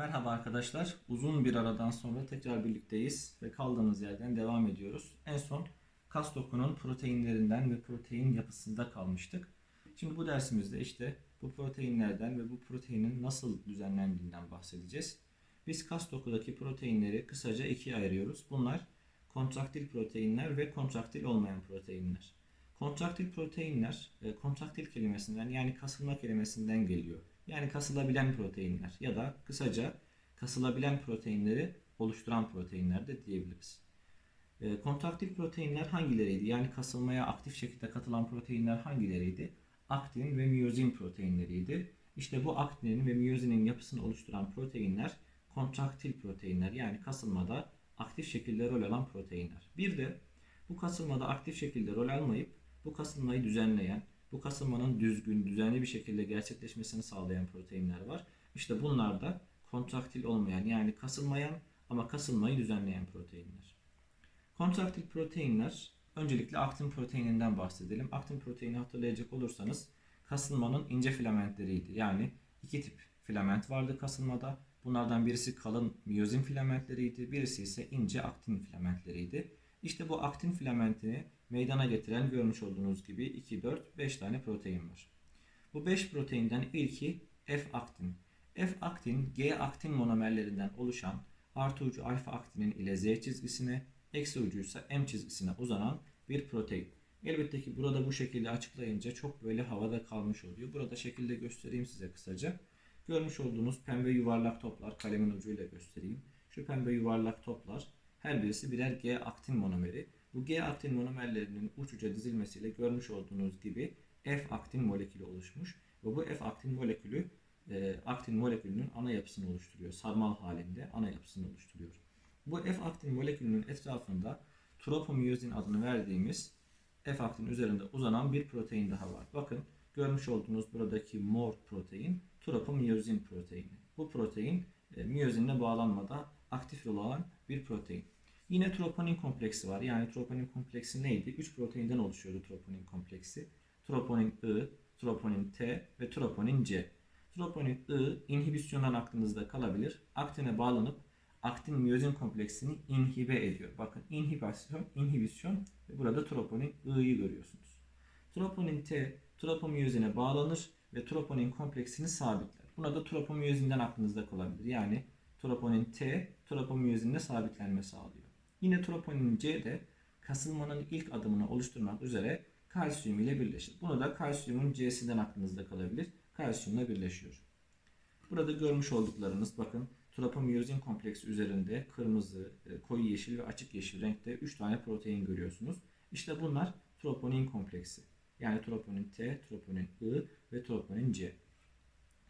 Merhaba arkadaşlar. Uzun bir aradan sonra tekrar birlikteyiz ve kaldığımız yerden devam ediyoruz. En son kas dokunun proteinlerinden ve protein yapısında kalmıştık. Şimdi bu dersimizde işte bu proteinlerden ve bu proteinin nasıl düzenlendiğinden bahsedeceğiz. Biz kas dokudaki proteinleri kısaca ikiye ayırıyoruz. Bunlar kontraktil proteinler ve kontraktil olmayan proteinler. Kontraktil proteinler, e, kontraktil kelimesinden yani kasılma kelimesinden geliyor. Yani kasılabilen proteinler ya da kısaca kasılabilen proteinleri oluşturan proteinler de diyebiliriz. E, proteinler hangileriydi? Yani kasılmaya aktif şekilde katılan proteinler hangileriydi? Aktin ve miyozin proteinleriydi. İşte bu aktinin ve miyozinin yapısını oluşturan proteinler kontraktil proteinler yani kasılmada aktif şekilde rol alan proteinler. Bir de bu kasılmada aktif şekilde rol almayıp bu kasılmayı düzenleyen, bu kasılmanın düzgün, düzenli bir şekilde gerçekleşmesini sağlayan proteinler var. İşte bunlar da kontraktil olmayan yani kasılmayan ama kasılmayı düzenleyen proteinler. Kontraktil proteinler öncelikle aktin proteininden bahsedelim. Aktin proteini hatırlayacak olursanız kasılmanın ince filamentleriydi. Yani iki tip filament vardı kasılmada. Bunlardan birisi kalın miyozin filamentleriydi. Birisi ise ince aktin filamentleriydi. İşte bu aktin filamentini meydana getiren görmüş olduğunuz gibi 2, 4, 5 tane protein var. Bu 5 proteinden ilki F-aktin. F-aktin G aktin monomerlerinden oluşan artı ucu alfa aktinin ile Z çizgisine, eksi ucuysa M çizgisine uzanan bir protein. Elbette ki burada bu şekilde açıklayınca çok böyle havada kalmış oluyor. Burada şekilde göstereyim size kısaca. Görmüş olduğunuz pembe yuvarlak toplar, kalemin ucuyla göstereyim. Şu pembe yuvarlak toplar her birisi birer G aktin monomeri. Bu G aktin monomerlerinin uç uca dizilmesiyle görmüş olduğunuz gibi F aktin molekülü oluşmuş. Ve bu F aktin molekülü e, aktin molekülünün ana yapısını oluşturuyor. Sarmal halinde ana yapısını oluşturuyor. Bu F aktin molekülünün etrafında tropomiyozin adını verdiğimiz F aktin üzerinde uzanan bir protein daha var. Bakın görmüş olduğunuz buradaki mor protein tropomiyozin proteini. Bu protein e, miyozinle bağlanmada aktif rol alan bir protein. Yine troponin kompleksi var. Yani troponin kompleksi neydi? 3 proteinden oluşuyordu troponin kompleksi. Troponin I, troponin T ve troponin C. Troponin I inhibisyondan aklınızda kalabilir. Aktine bağlanıp aktin miyozin kompleksini inhibe ediyor. Bakın inhibisyon, inhibisyon ve burada troponin I'yi görüyorsunuz. Troponin T tropomiyozine bağlanır ve troponin kompleksini sabitler. Buna da tropomiyozinden aklınızda kalabilir. Yani troponin T tropomiyozinle sabitlenme sağlıyor. Yine troponin C de kasılmanın ilk adımını oluşturmak üzere kalsiyum ile birleşir. Bunu da kalsiyumun C'sinden aklınızda kalabilir. Kalsiyumla birleşiyor. Burada görmüş olduklarınız bakın tropomiyozin kompleksi üzerinde kırmızı, e, koyu yeşil ve açık yeşil renkte 3 tane protein görüyorsunuz. İşte bunlar troponin kompleksi. Yani troponin T, troponin I ve troponin C.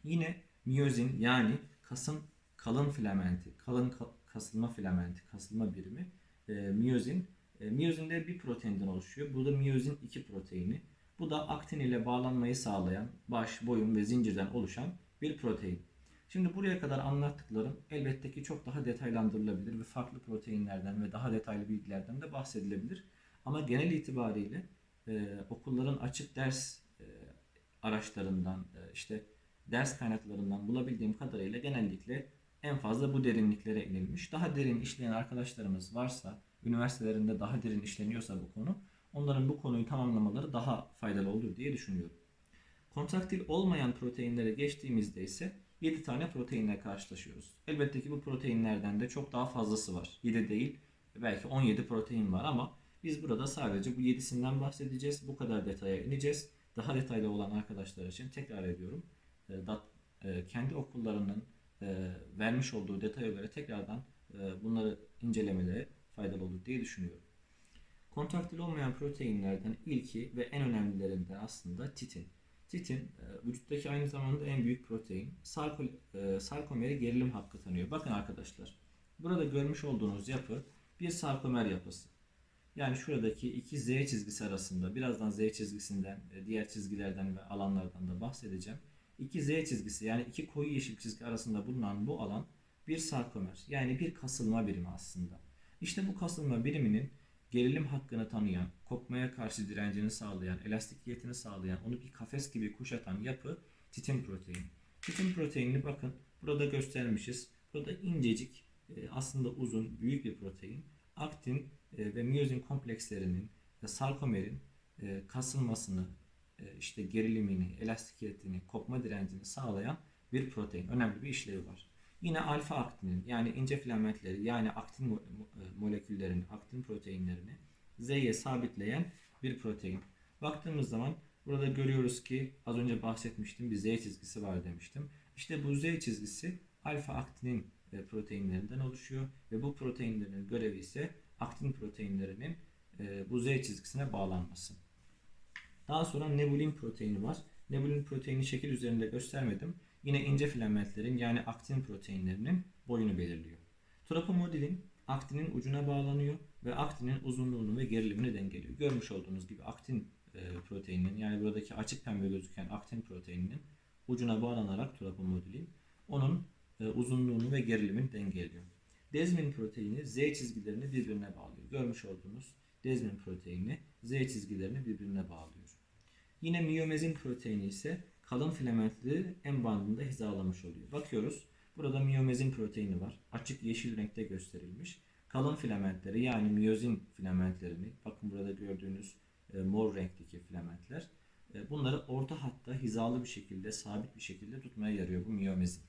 Yine miyozin yani kasın kalın filamenti, kalın kasılma filamenti, kasılma birimi e, miyozin. E, miyozin de bir proteinden oluşuyor. Bu da miyozin 2 proteini. Bu da aktin ile bağlanmayı sağlayan baş, boyun ve zincirden oluşan bir protein. Şimdi buraya kadar anlattıklarım elbette ki çok daha detaylandırılabilir ve farklı proteinlerden ve daha detaylı bilgilerden de bahsedilebilir. Ama genel itibariyle e, okulların açık ders e, araçlarından, e, işte ders kaynaklarından bulabildiğim kadarıyla genellikle en fazla bu derinliklere inilmiş. Daha derin işleyen arkadaşlarımız varsa, üniversitelerinde daha derin işleniyorsa bu konu, onların bu konuyu tamamlamaları daha faydalı olur diye düşünüyorum. Kontraktil olmayan proteinlere geçtiğimizde ise 7 tane proteinle karşılaşıyoruz. Elbette ki bu proteinlerden de çok daha fazlası var. 7 değil, belki 17 protein var ama biz burada sadece bu 7'sinden bahsedeceğiz. Bu kadar detaya ineceğiz. Daha detaylı olan arkadaşlar için tekrar ediyorum. Kendi okullarının e, vermiş olduğu detaya göre tekrardan e, bunları incelemeleri faydalı olur diye düşünüyorum. Kontraktil olmayan proteinlerden ilki ve en önemlilerinden aslında titin. Titin e, vücuttaki aynı zamanda en büyük protein. Sarko, e, sarkomeri gerilim hakkı tanıyor. Bakın arkadaşlar. Burada görmüş olduğunuz yapı bir sarkomer yapısı. Yani şuradaki iki Z çizgisi arasında birazdan Z çizgisinden, e, diğer çizgilerden ve alanlardan da bahsedeceğim. İki Z çizgisi yani iki koyu yeşil çizgi arasında bulunan bu alan bir sarkomer yani bir kasılma birimi aslında. İşte bu kasılma biriminin gerilim hakkını tanıyan, kopmaya karşı direncini sağlayan, elastikiyetini sağlayan, onu bir kafes gibi kuşatan yapı titin proteini. Titin proteinini bakın burada göstermişiz. Burada incecik, e, aslında uzun, büyük bir protein. Aktin e, ve miyozin komplekslerinin ve sarkomerin e, kasılmasını, işte gerilimini, elastikiyetini, kopma direncini sağlayan bir protein. Önemli bir işlevi var. Yine alfa aktinin yani ince filamentleri yani aktin e, moleküllerini, aktin proteinlerini Z'ye sabitleyen bir protein. Baktığımız zaman burada görüyoruz ki az önce bahsetmiştim bir Z çizgisi var demiştim. İşte bu Z çizgisi alfa aktinin e, proteinlerinden oluşuyor ve bu proteinlerin görevi ise aktin proteinlerinin e, bu Z çizgisine bağlanması. Daha sonra nebulin proteini var. Nebulin proteini şekil üzerinde göstermedim. Yine ince filamentlerin yani aktin proteinlerinin boyunu belirliyor. Tropomodilin aktinin ucuna bağlanıyor ve aktinin uzunluğunu ve gerilimini dengeliyor. Görmüş olduğunuz gibi aktin e, proteininin yani buradaki açık pembe gözüken aktin proteininin ucuna bağlanarak tropomodilin onun e, uzunluğunu ve gerilimini dengeliyor. Desmin proteini Z çizgilerini birbirine bağlıyor. Görmüş olduğunuz desmin proteini Z çizgilerini birbirine bağlıyor. Yine miyomezin proteini ise kalın filamentli en bandında hizalamış oluyor. Bakıyoruz. Burada miyomezin proteini var. Açık yeşil renkte gösterilmiş. Kalın filamentleri yani miyozin filamentlerini bakın burada gördüğünüz e, mor renkteki filamentler e, bunları orta hatta hizalı bir şekilde sabit bir şekilde tutmaya yarıyor bu miyomezin.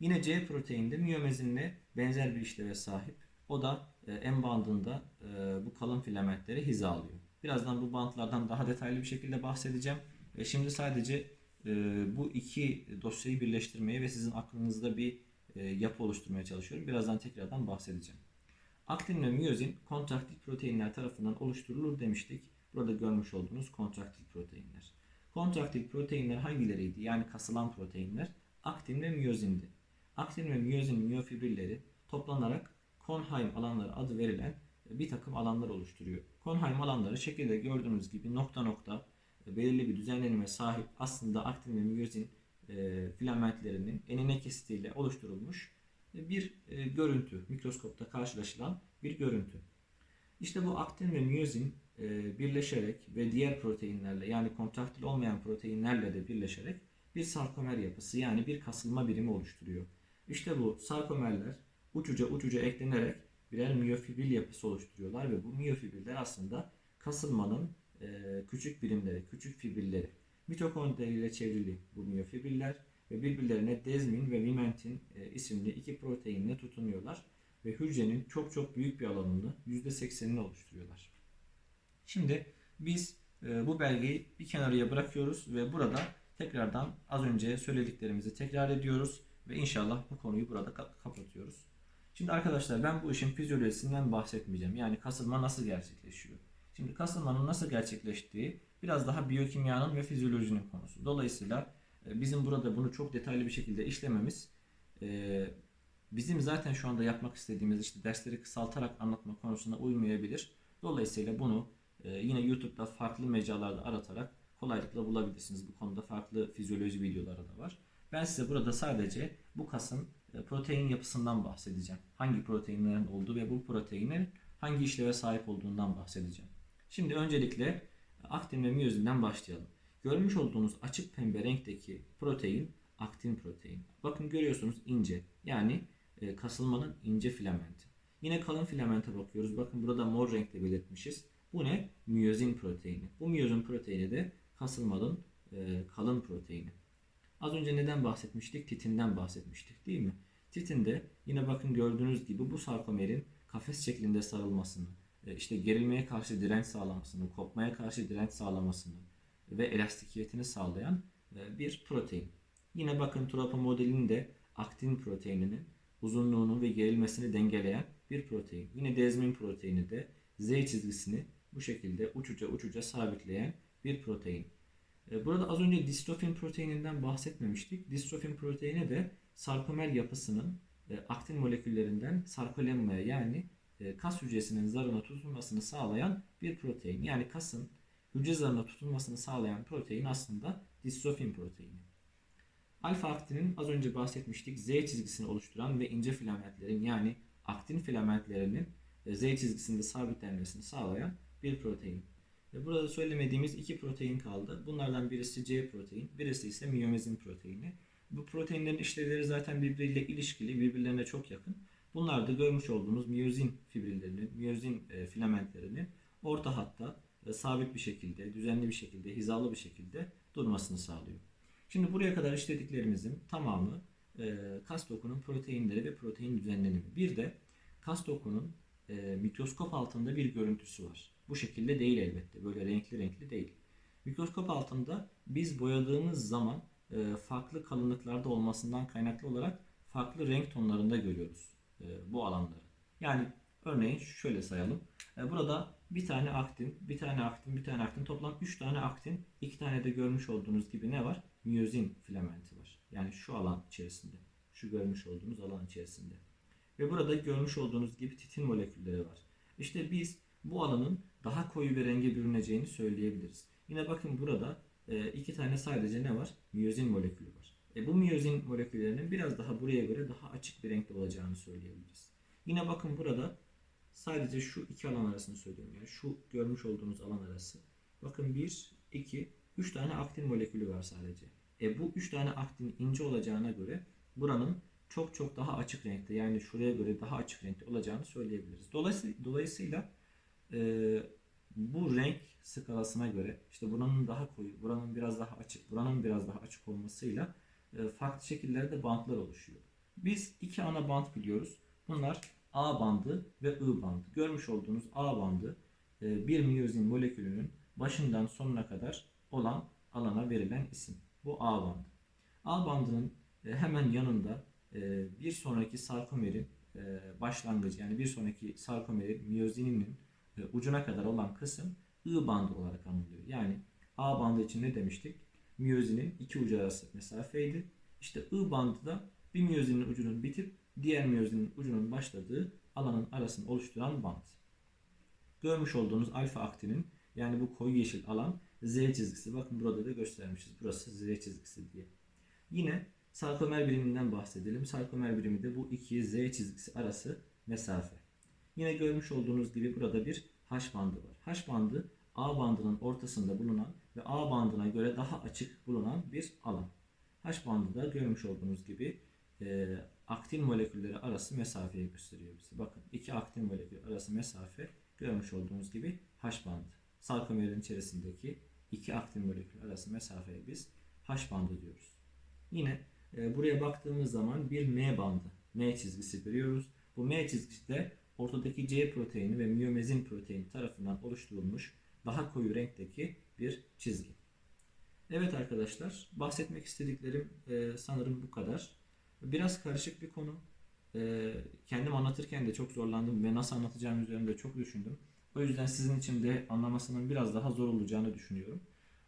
Yine C proteinde miyomezinle benzer bir işleve sahip. O da e, en bandında e, bu kalın filamentleri hizalıyor. Birazdan bu bantlardan daha detaylı bir şekilde bahsedeceğim. E, şimdi sadece e, bu iki dosyayı birleştirmeye ve sizin aklınızda bir e, yapı oluşturmaya çalışıyorum. Birazdan tekrardan bahsedeceğim. Aktin ve miyozin kontraktil proteinler tarafından oluşturulur demiştik. Burada görmüş olduğunuz kontraktil proteinler. Kontraktil proteinler hangileriydi? Yani kasılan proteinler aktin ve miyozindi. Aktin ve miyozin miyofibrilleri toplanarak Konheim alanları adı verilen bir takım alanlar oluşturuyor. Konheim alanları şekilde gördüğünüz gibi nokta nokta belirli bir düzenlenime sahip aslında aktin ve miyozin e, filamentlerinin enine kesitiyle oluşturulmuş bir e, görüntü. Mikroskopta karşılaşılan bir görüntü. İşte bu aktin ve miyozin e, birleşerek ve diğer proteinlerle yani kontraktil olmayan proteinlerle de birleşerek bir sarkomer yapısı yani bir kasılma birimi oluşturuyor. İşte bu sarkomerler uçuca uçuca eklenerek birer miyofibril yapısı oluşturuyorlar ve bu miyofibriller aslında kasılmanın e, küçük birimleri, küçük fibrilleri. Mitokondriyle çevrili bu miyofibriller ve birbirlerine dezmin ve vimentin e, isimli iki proteinle tutunuyorlar ve hücrenin çok çok büyük bir alanını %80'ini oluşturuyorlar. Şimdi biz e, bu belgeyi bir kenarıya bırakıyoruz ve burada tekrardan az önce söylediklerimizi tekrar ediyoruz ve inşallah bu konuyu burada ka- kapatıyoruz. Şimdi arkadaşlar ben bu işin fizyolojisinden bahsetmeyeceğim. Yani kasılma nasıl gerçekleşiyor? Şimdi kasılmanın nasıl gerçekleştiği biraz daha biyokimyanın ve fizyolojinin konusu. Dolayısıyla e, bizim burada bunu çok detaylı bir şekilde işlememiz e, bizim zaten şu anda yapmak istediğimiz işte dersleri kısaltarak anlatma konusuna uymayabilir. Dolayısıyla bunu e, yine YouTube'da farklı mecralarda aratarak kolaylıkla bulabilirsiniz. Bu konuda farklı fizyoloji videoları da var. Ben size burada sadece bu kasın protein yapısından bahsedeceğim. Hangi proteinlerin olduğu ve bu proteinlerin hangi işleve sahip olduğundan bahsedeceğim. Şimdi öncelikle aktin ve miyozinden başlayalım. Görmüş olduğunuz açık pembe renkteki protein aktin protein. Bakın görüyorsunuz ince yani e, kasılmanın ince filamenti. Yine kalın filamente bakıyoruz. Bakın burada mor renkte belirtmişiz. Bu ne? Miyozin proteini. Bu miyozin proteini de kasılmanın e, kalın proteini. Az önce neden bahsetmiştik? Titinden bahsetmiştik değil mi? Titinde yine bakın gördüğünüz gibi bu sarkomerin kafes şeklinde sarılmasını, e, işte gerilmeye karşı direnç sağlamasını, kopmaya karşı direnç sağlamasını ve elastikiyetini sağlayan e, bir protein. Yine bakın tropa modelinde aktin proteininin uzunluğunu ve gerilmesini dengeleyen bir protein. Yine dezmin proteini de Z çizgisini bu şekilde uçuca uçuca sabitleyen bir protein. E, Burada az önce distrofin proteininden bahsetmemiştik. Distrofin proteini de sarkomer yapısının e, aktin moleküllerinden sarkolemmaya yani e, kas hücresinin zarına tutulmasını sağlayan bir protein. Yani kasın hücre zarına tutulmasını sağlayan protein aslında distrofin proteini. Alfa aktinin az önce bahsetmiştik Z çizgisini oluşturan ve ince filamentlerin yani aktin filamentlerinin e, Z çizgisinde sabitlenmesini sağlayan bir protein. Ve burada söylemediğimiz iki protein kaldı. Bunlardan birisi C protein, birisi ise miyomezin proteini. Bu proteinlerin işlevleri zaten birbiriyle ilişkili, birbirlerine çok yakın. Bunlar da görmüş olduğunuz miyozin fibrillerinin, miyozin e, filamentlerinin orta hatta e, sabit bir şekilde, düzenli bir şekilde, hizalı bir şekilde durmasını sağlıyor. Şimdi buraya kadar işlediklerimizin tamamı e, kas dokunun proteinleri ve protein düzenlenimi. Bir de kas dokunun mikroskop altında bir görüntüsü var. Bu şekilde değil elbette. Böyle renkli renkli değil. Mikroskop altında biz boyadığımız zaman farklı kalınlıklarda olmasından kaynaklı olarak farklı renk tonlarında görüyoruz e, bu alanları. Yani örneğin şöyle sayalım. E, burada bir tane aktin, bir tane aktin, bir tane aktin toplam 3 tane aktin, 2 tane de görmüş olduğunuz gibi ne var? Miyozin filamenti var. Yani şu alan içerisinde. Şu görmüş olduğunuz alan içerisinde. Ve burada görmüş olduğunuz gibi titin molekülleri var. İşte biz bu alanın daha koyu bir renge bürüneceğini söyleyebiliriz. Yine bakın burada e, iki tane sadece ne var? Miyozin molekülü var. E, bu miyozin moleküllerinin biraz daha buraya göre daha açık bir renkte olacağını söyleyebiliriz. Yine bakın burada sadece şu iki alan arasını söylüyorum. Yani şu görmüş olduğunuz alan arası. Bakın 1, 2, 3 tane aktin molekülü var sadece. E, bu 3 tane aktin ince olacağına göre buranın çok çok daha açık renkte yani şuraya göre daha açık renkte olacağını söyleyebiliriz. Dolayısıyla, dolayısıyla e, bu renk skalasına göre işte buranın daha koyu, buranın biraz daha açık, buranın biraz daha açık olmasıyla e, farklı şekillerde bantlar oluşuyor. Biz iki ana bant biliyoruz. Bunlar A bandı ve I bandı. Görmüş olduğunuz A bandı e, bir miyozin molekülünün başından sonuna kadar olan alana verilen isim. Bu A bandı. A bandının e, hemen yanında bir sonraki sarkomerin başlangıcı yani bir sonraki sarkomerin miyozininin ucuna kadar olan kısım I bandı olarak anılıyor. Yani A bandı için ne demiştik? Miyozinin iki ucu arası mesafeydi. İşte I bandı da bir miyozinin ucunun bitip diğer miyozinin ucunun başladığı alanın arasını oluşturan band. Görmüş olduğunuz alfa aktinin yani bu koyu yeşil alan Z çizgisi. Bakın burada da göstermişiz. Burası Z çizgisi diye. Yine sarkomer biriminden bahsedelim. Sarkomer birimi de bu iki Z çizgisi arası mesafe. Yine görmüş olduğunuz gibi burada bir H bandı var. H bandı A bandının ortasında bulunan ve A bandına göre daha açık bulunan bir alan. H bandı da görmüş olduğunuz gibi e, aktin molekülleri arası mesafeyi gösteriyor bize. Bakın iki aktin molekülü arası mesafe görmüş olduğunuz gibi H bandı. Sarkomerin içerisindeki iki aktin molekülü arası mesafeye biz H bandı diyoruz. Yine e, buraya baktığımız zaman bir M bandı, M çizgisi görüyoruz. Bu M çizgisi de ortadaki C proteini ve miyomezin proteini tarafından oluşturulmuş daha koyu renkteki bir çizgi. Evet arkadaşlar, bahsetmek istediklerim e, sanırım bu kadar. Biraz karışık bir konu. E, kendim anlatırken de çok zorlandım ve nasıl anlatacağım üzerinde çok düşündüm. O yüzden sizin için de anlamasının biraz daha zor olacağını düşünüyorum.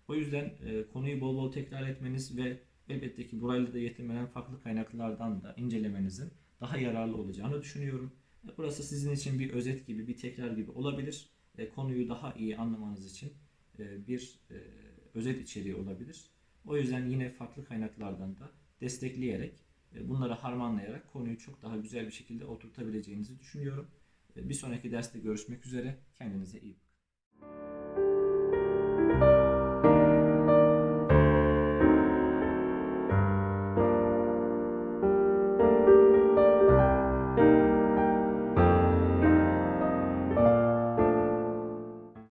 O yüzden e, konuyu bol bol tekrar etmeniz ve elbette ki burayla da yetinmeden farklı kaynaklardan da incelemenizin daha yararlı olacağını düşünüyorum. Burası sizin için bir özet gibi, bir tekrar gibi olabilir. E, konuyu daha iyi anlamanız için e, bir e, özet içeriği olabilir. O yüzden yine farklı kaynaklardan da destekleyerek, bunları harmanlayarak konuyu çok daha güzel bir şekilde oturtabileceğinizi düşünüyorum. Bir sonraki derste görüşmek üzere. Kendinize iyi bakın.